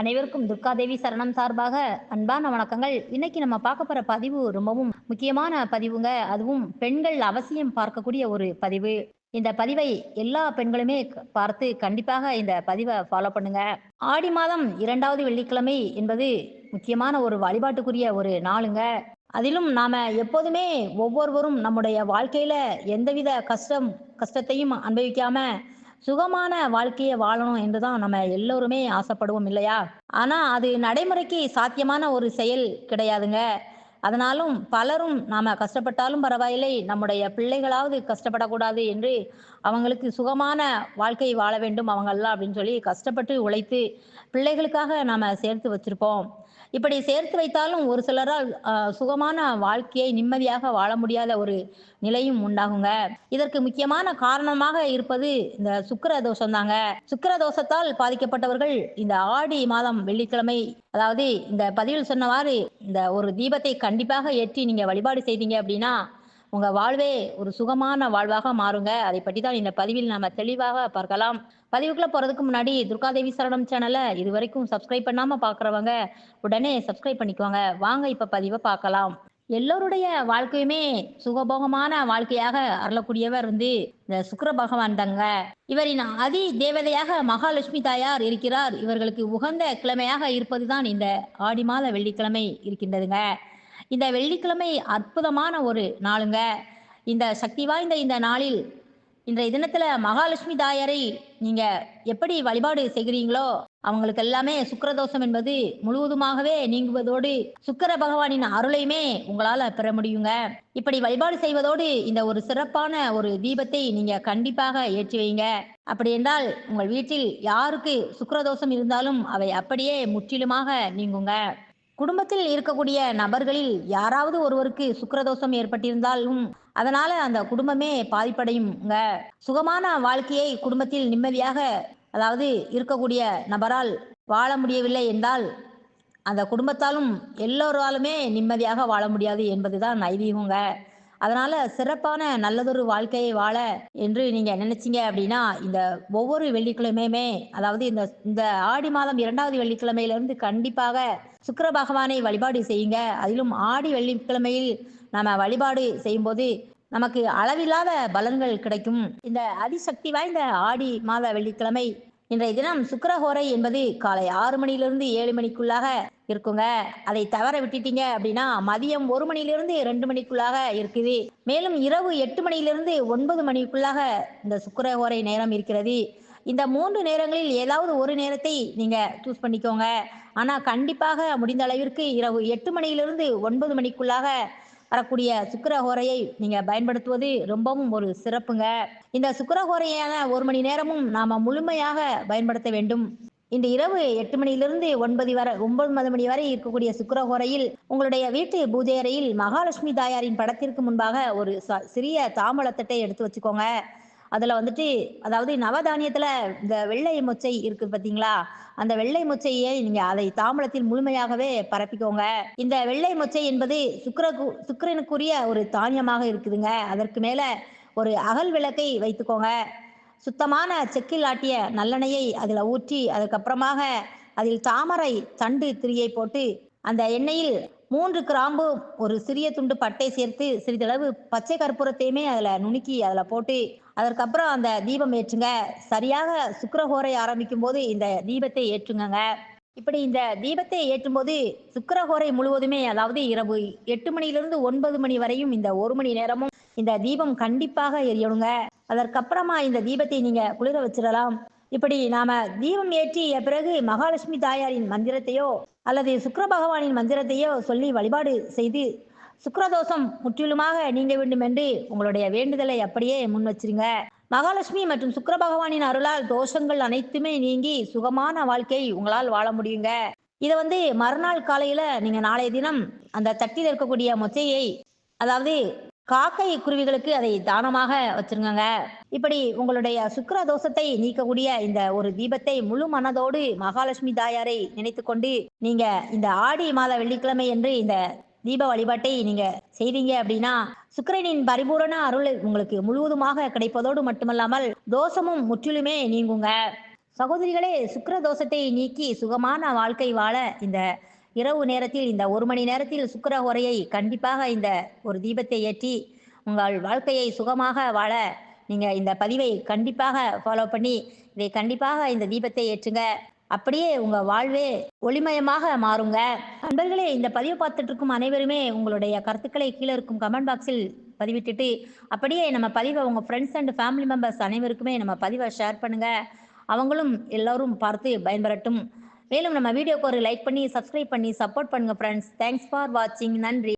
அனைவருக்கும் துர்காதேவி சரணம் சார்பாக அன்பான வணக்கங்கள். இன்னைக்கு நம்ம பார்க்க போற பதிவு ரொம்பவும் முக்கியமான பதிவுங்க. அதுவும் பெண்கள் அவசியம் பார்க்கக்கூடிய ஒரு பதிவு. இந்த பதிவை எல்லா பெண்களுமே பார்த்து கண்டிப்பாக இந்த பதிவை ஃபாலோ பண்ணுங்க. ஆடி மாதம் இரண்டாவது வெள்ளிக்கிழமை என்பது முக்கியமான ஒரு வழிபாட்டுக்குரிய ஒரு நாளுங்க. அதிலும் நாம எப்போதுமே ஒவ்வொருவரும் நம்முடைய வாழ்க்கையில எந்தவித கஷ்டம் கஷ்டத்தையும் அனுபவிக்காம சுகமான வாழ்க்கையை வாழணும் என்றுதான் நம்ம எல்லோருமே ஆசைப்படுவோம் இல்லையா? ஆனா அது நடைமுறைக்கு சாத்தியமான ஒரு செயல் கிடையாதுங்க. அதனாலும் பலரும் நாம கஷ்டப்பட்டாலும் பரவாயில்லை நம்முடைய பிள்ளைகளாவது கஷ்டப்படக்கூடாது என்று அவங்களுக்கு சுகமான வாழ்க்கை வாழ வேண்டும் அவங்கெல்லாம் அப்படின்னு சொல்லி கஷ்டப்பட்டு உழைத்து பிள்ளைகளுக்காக நாம சேர்த்து வச்சிருப்போம். இப்படி சேர்த்து வைத்தாலும் ஒரு சிலரால் சுகமான வாழ்க்கையை நிம்மதியாக வாழ முடியாத ஒரு நிலையும் உண்டாகுங்க. இதற்கு முக்கியமான காரணமாக இருப்பது இந்த சுக்கிர தோஷம் தாங்க சுக்கிர தோஷத்தால் பாதிக்கப்பட்டவர்கள் இந்த ஆடி மாதம் வெள்ளிக்கிழமை அதாவது இந்த பதிவில் சொன்னவாறு இந்த ஒரு தீபத்தை கண்டிப்பாக ஏற்றி நீங்க வழிபாடு செய்தீங்க அப்படின்னா உங்க வாழ்வே ஒரு சுகமான வாழ்வாக மாறுங்க. அதை பற்றி தான் இந்த பதிவில் நாம தெளிவாக பார்க்கலாம். பதிவுக்குள்ள போறதுக்கு முன்னாடி துர்காதேவி சரணம் சேனலை இது வரைக்கும் சப்ஸ்கிரைப் பண்ணாம பாக்குறவங்க உடனே சப்ஸ்கிரைப் பண்ணிக்கோங்க. வாங்க இப்ப பதிவை பார்க்கலாம். எல்லோருடைய வாழ்க்கையுமே சுகபோகமான வாழ்க்கையாக அருளக்கூடியவர் வந்து இந்த சுக்கர பகவான் தாங்க. இவரின் அதி தேவதையாக மகாலட்சுமி தாயார் இருக்கிறார். இவர்களுக்கு உகந்த கிழமையாக இருப்பதுதான் இந்த ஆடி மாத வெள்ளிக்கிழமை இருக்கின்றதுங்க. இந்த வெள்ளிக்கிழமை அற்புதமான ஒரு நாளுங்க. இந்த சக்தி வாய்ந்த இந்த நாளில் இன்றைய தினத்துல மகாலட்சுமி தாயாரை நீங்க எப்படி வழிபாடு செய்கிறீங்களோ அவங்களுக்கு எல்லாமே சுக்கிரதோஷம் என்பது முழுவதுமாகவே நீங்குவதோடு சுக்கர பகவானின் அருளையுமே உங்களால பெற முடியுங்க. இப்படி வழிபாடு செய்வதோடு இந்த ஒரு சிறப்பான ஒரு தீபத்தை நீங்க கண்டிப்பாக ஏற்றி வைங்க. அப்படி என்றால் உங்கள் வீட்டில் யாருக்கு சுக்கரதோஷம் இருந்தாலும் அவை அப்படியே முற்றிலுமாக நீங்குங்க. குடும்பத்தில் இருக்கக்கூடிய நபர்களில் யாராவது ஒருவருக்கு சுக்கிரதோஷம் ஏற்பட்டிருந்தாலும் அதனால அந்த குடும்பமே பாதிப்படையுங்க. சுகமான வாழ்க்கையை குடும்பத்தில் நிம்மதியாக அதாவது இருக்கக்கூடிய நபரால் வாழ முடியவில்லை என்றால் அந்த குடும்பத்தாலும் எல்லோராலுமே நிம்மதியாக வாழ முடியாது என்பதுதான் ஐதீகங்க. அதனால சிறப்பான நல்லதொரு வாழ்க்கையை வாழ என்று நீங்க நினைச்சீங்க அப்படின்னா இந்த ஒவ்வொரு வெள்ளிக்கிழமையுமே அதாவது இந்த இந்த ஆடி மாதம் இரண்டாவது வெள்ளிக்கிழமையிலிருந்து கண்டிப்பாக சுக்கர பகவானை வழிபாடு செய்யுங்க. அதிலும் ஆடி வெள்ளிக்கிழமையில் நாம வழிபாடு செய்யும்போது நமக்கு அளவில்லாத பலன்கள் கிடைக்கும். இந்த அதிசக்தி வாய்ந்த ஆடி மாத வெள்ளிக்கிழமை இன்றைய தினம் சுக்கரஹோரை என்பது காலை ஆறு மணியிலிருந்து ஏழு மணிக்குள்ளாக இருக்குங்க. அதை தவற விட்டுட்டீங்க அப்படின்னா மதியம் ஒரு மணியிலிருந்து ரெண்டு மணிக்குள்ளாக இருக்குது. மேலும் இரவு எட்டு மணியிலிருந்து ஒன்பது மணிக்குள்ளாக இந்த சுக்கரஹோரை நேரம் இருக்கிறது. இந்த மூன்று நேரங்களில் ஏதாவது ஒரு நேரத்தை நீங்க சூஸ் பண்ணிக்கோங்க. ஆனா கண்டிப்பாக முடிந்த அளவிற்கு இரவு எட்டு மணியிலிருந்து ஒன்பது மணிக்குள்ளாக வரக்கூடிய சுக்கரஹோரையை நீங்க பயன்படுத்துவது ரொம்பவும் ஒரு சிறப்புங்க. இந்த சுக்கரஹோரையான ஒரு மணி நேரமும் நாம முழுமையாக பயன்படுத்த வேண்டும். இந்த இரவு எட்டு மணியிலிருந்து ஒன்பது வரை ஒன்பது மணி வரை இருக்கக்கூடிய சுக்கரஹோரையில் உங்களுடைய வீட்டு பூஜை அறையில் மகாலட்சுமி தாயாரின் படத்திற்கு முன்பாக ஒரு ச- சிறிய தாம்பழத்தட்டை எடுத்து வச்சுக்கோங்க. அதுல வந்துட்டு அதாவது நவதானியத்துல இந்த வெள்ளை மொச்சை இருக்கு பாத்தீங்களா? அந்த வெள்ளை மொச்சையை நீங்க அதை தாம்பழத்தில் முழுமையாகவே பரப்பிக்கோங்க. இந்த வெள்ளை மொச்சை என்பது சுக்கிர சுக்கிரனுக்குரிய ஒரு தானியமாக இருக்குதுங்க. அதற்கு மேல ஒரு அகல் விளக்கை வைத்துக்கோங்க. சுத்தமான செக்கில் ஆட்டிய நல்லெண்ணெயை அதில் ஊற்றி அதுக்கப்புறமாக அதில் தாமரை தண்டு திரியை போட்டு அந்த எண்ணெயில் மூன்று கிராம்பு ஒரு சிறிய துண்டு பட்டை சேர்த்து சிறிதளவு பச்சை கற்பூரத்தையுமே அதில் நுணுக்கி அதில் போட்டு அதற்கப்புறம் அந்த தீபம் ஏற்றுங்க. சரியாக சுக்கரஹோரை ஆரம்பிக்கும் போது இந்த தீபத்தை ஏற்றுங்கங்க. இப்படி இந்த தீபத்தை ஏற்றும்போது சுக்கரஹோரை முழுவதுமே அதாவது இரவு எட்டு மணியிலிருந்து ஒன்பது மணி வரையும் இந்த ஒரு மணி நேரமும் இந்த தீபம் கண்டிப்பாக எரியணுங்க. அதற்கப்புறமா இந்த தீபத்தை நீங்க குளிர வச்சிடலாம். இப்படி நாம தீபம் ஏற்றிய பிறகு மகாலட்சுமி தாயாரின் மந்திரத்தையோ அல்லது சுக்கர பகவானின் மந்திரத்தையோ சொல்லி வழிபாடு செய்து சுக்கரதோஷம் முற்றிலுமாக நீங்க வேண்டும் என்று உங்களுடைய வேண்டுதலை அப்படியே முன் வச்சிருங்க. மகாலட்சுமி மற்றும் சுக்கர பகவானின் அருளால் தோஷங்கள் அனைத்துமே நீங்கி சுகமான வாழ்க்கை உங்களால் வாழ முடியுங்க. இதை வந்து மறுநாள் காலையில நீங்க நாளைய தினம் அந்த தட்டில் இருக்கக்கூடிய மொச்சையை அதாவது காக்கை குருவிகளுக்கு அதை தானமாக வச்சிருங்க இப்படி உங்களுடைய சுக்கர தோஷத்தை நீக்கக்கூடிய இந்த ஒரு தீபத்தை முழு மனதோடு மகாலட்சுமி தாயாரை நினைத்துக்கொண்டு நீங்க இந்த ஆடி மாத வெள்ளிக்கிழமை என்று இந்த தீப வழிபாட்டை நீங்க செய்வீங்க அப்படின்னா சுக்கரனின் பரிபூரண அருள் உங்களுக்கு முழுவதுமாக கிடைப்பதோடு மட்டுமல்லாமல் தோஷமும் முற்றிலுமே நீங்குங்க. சகோதரிகளே சுக்கர தோஷத்தை நீக்கி சுகமான வாழ்க்கை வாழ இந்த இரவு நேரத்தில் இந்த ஒரு மணி நேரத்தில் சுக்கிர உரையை கண்டிப்பாக இந்த ஒரு தீபத்தை ஏற்றி உங்கள் வாழ்க்கையை சுகமாக வாழ நீங்கள் இந்த பதிவை கண்டிப்பாக ஃபாலோ பண்ணி இதை கண்டிப்பாக இந்த தீபத்தை ஏற்றுங்க. அப்படியே உங்க வாழ்வே ஒளிமயமாக மாறுங்க. நண்பர்களே இந்த பதிவை பார்த்துட்டு இருக்கும் அனைவருமே உங்களுடைய கருத்துக்களை கீழே இருக்கும் கமெண்ட் பாக்ஸில் பதிவிட்டுட்டு அப்படியே நம்ம பதிவை உங்க ஃப்ரெண்ட்ஸ் அண்ட் ஃபேமிலி மெம்பர்ஸ் அனைவருக்குமே நம்ம பதிவை ஷேர் பண்ணுங்க. அவங்களும் எல்லோரும் பார்த்து பயன்பெறட்டும். மேலும் நம்ம வீடியோக்கு ஒரு லைக் பண்ணி சப்ஸ்கிரைப் பண்ணி சப்போர்ட் பண்ணுங்க ஃப்ரெண்ட்ஸ் தேங்க்ஸ் ஃபார் வாட்சிங் நன்றி.